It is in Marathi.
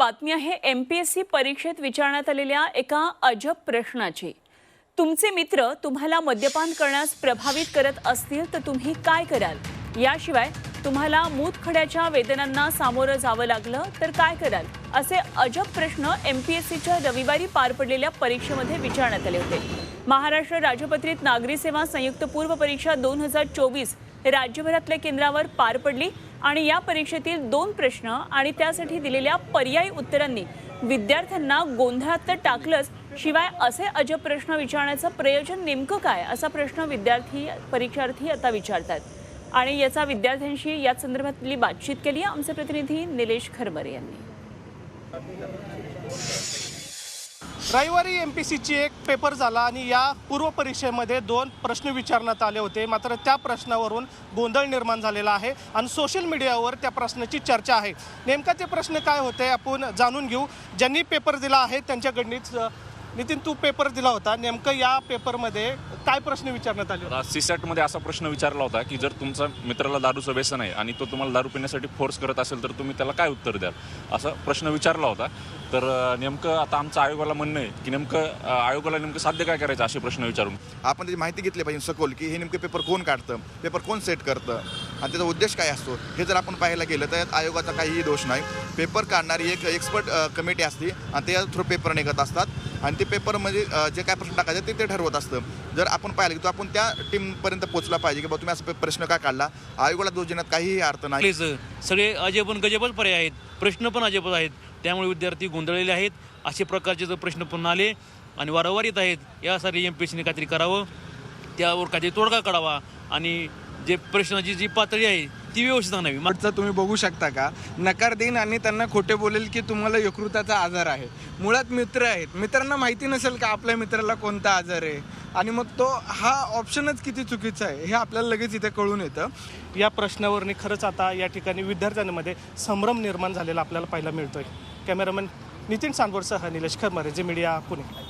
बातमी आहे एम पी एस सी परीक्षेत विचारण्यात आलेल्या एका अजब प्रश्नाची. तुमचे मित्र तुम्हाला मद्यपान करण्यास प्रभावित करत असतील तर तुम्ही काय कराल? याशिवाय तुम्हाला मूतखड्याच्या वेदनांना सामोरं जावं लागलं तर काय कराल? असे अजब प्रश्न एम पी एस सीच्या रविवारी पार पडलेल्या परीक्षेमध्ये विचारण्यात आले होते. महाराष्ट्र राजपत्रित नागरी सेवा संयुक्त पूर्व परीक्षा दोन हजार चोवीस राज्यभरातल्या केंद्रावर पार पडली. आणि या परीक्षेतील दोन प्रश्न आणि त्यासाठी दिलेल्या पर्यायी उत्तरांनी विद्यार्थ्यांना गोंधळात तर टाकलंच शिवाय असे अजब प्रश्न विचारण्याचं प्रयोजन नेमकं काय? असा प्रश्न विद्यार्थी परीक्षार्थी आता विचारतात आणि याचा विद्यार्थ्यांशी या संदर्भातली बातचीत केली आहे आमचे प्रतिनिधी निलेश खरबरे यांनी. रविवारी एम पी सीची एक पेपर झाला आणि या पूर्व परीक्षेमध्ये दोन प्रश्न विचारण्यात आले होते. मात्र त्या प्रश्नावरून गोंधळ निर्माण झालेला आहे आणि सोशल मीडियावर त्या प्रश्नाची चर्चा आहे. नेमका ते प्रश्न काय होते आपण जाणून घेऊ. ज्यांनी पेपर दिला आहे त्यांच्याकडनीच नितीन तू पेपर दिला होता. नेमकं या पेपरमध्ये काय प्रश्न विचारण्यात आले होते? सीसॅटमध्ये असा प्रश्न विचारला होता की जर तुमचा मित्राला दारूचं व्यसन आहे आणि तो तुम्हाला दारू पिण्यासाठी फोर्स करत असेल तर तुम्ही त्याला काय उत्तर द्याल? असा प्रश्न विचारला होता. तर नेमकं आता आमचं आयोगाला म्हणणं आहे की नेमकं आयोगाला नेमकं साध्य काय करायचं असे प्रश्न विचारून? आपण त्याची माहिती घेतली पाहिजे सखोल की हे नेमके पेपर कोण काढतं? पेपर कोण सेट करतं? आणि त्याचा उद्देश काय असतो? हे जर आपण पाहायला गेलं तर आयोगाचा काहीही दोष नाही. पेपर काढणारी एक एक्सपर्ट कमिटी असते आणि त्या थ्रू पेपर निघत असतात. आणि ते पेपरमध्ये म्हणजे जे काय प्रश्न टाकायचे ते ते ठरवत असतं. जर आपण पाहिलं की तो आपण त्या टीमपर्यंत पोहोचला पाहिजे की बाबा तुम्ही असा प्रश्न काय काढला? आयोगाला दोष देण्यात काहीही अर्थ नाही. सगळे अजब आणि गजबच पर्याय आहेत. प्रश्न पण अजबच आहेत. त्यामुळे विद्यार्थी गोंधळलेले आहेत. असे प्रकारचे जर प्रश्न पुन्हा आले आणि वारंवार येत आहेत यासाठी एम पी एस सीने काहीतरी करावं. त्यावर काहीतरी तोडगा काढावा. आणि जे प्रश्नाची जी पातळी आहे ती व्यवस्था आणावी मागचा तुम्ही बघू शकता का? नकार देईन आणि त्यांना खोटे बोलेल की तुम्हाला यकृताचा आजार आहे. मुळात मित्र आहेत. मित्रांना माहिती नसेल का आपल्या मित्राला कोणता आजार आहे? आणि मग तो हा ऑप्शनच किती चुकीचा आहे हे आपल्याला लगेच इथे कळून येतं. या प्रश्नावरनी खरंच आता या ठिकाणी विद्यार्थ्यांमध्ये संभ्रम निर्माण झालेला आपल्याला पाहायला मिळतोय. कॅमेरामॅन नितीन सांदवरसह निलेश खरमारे जे मीडिया पुणे.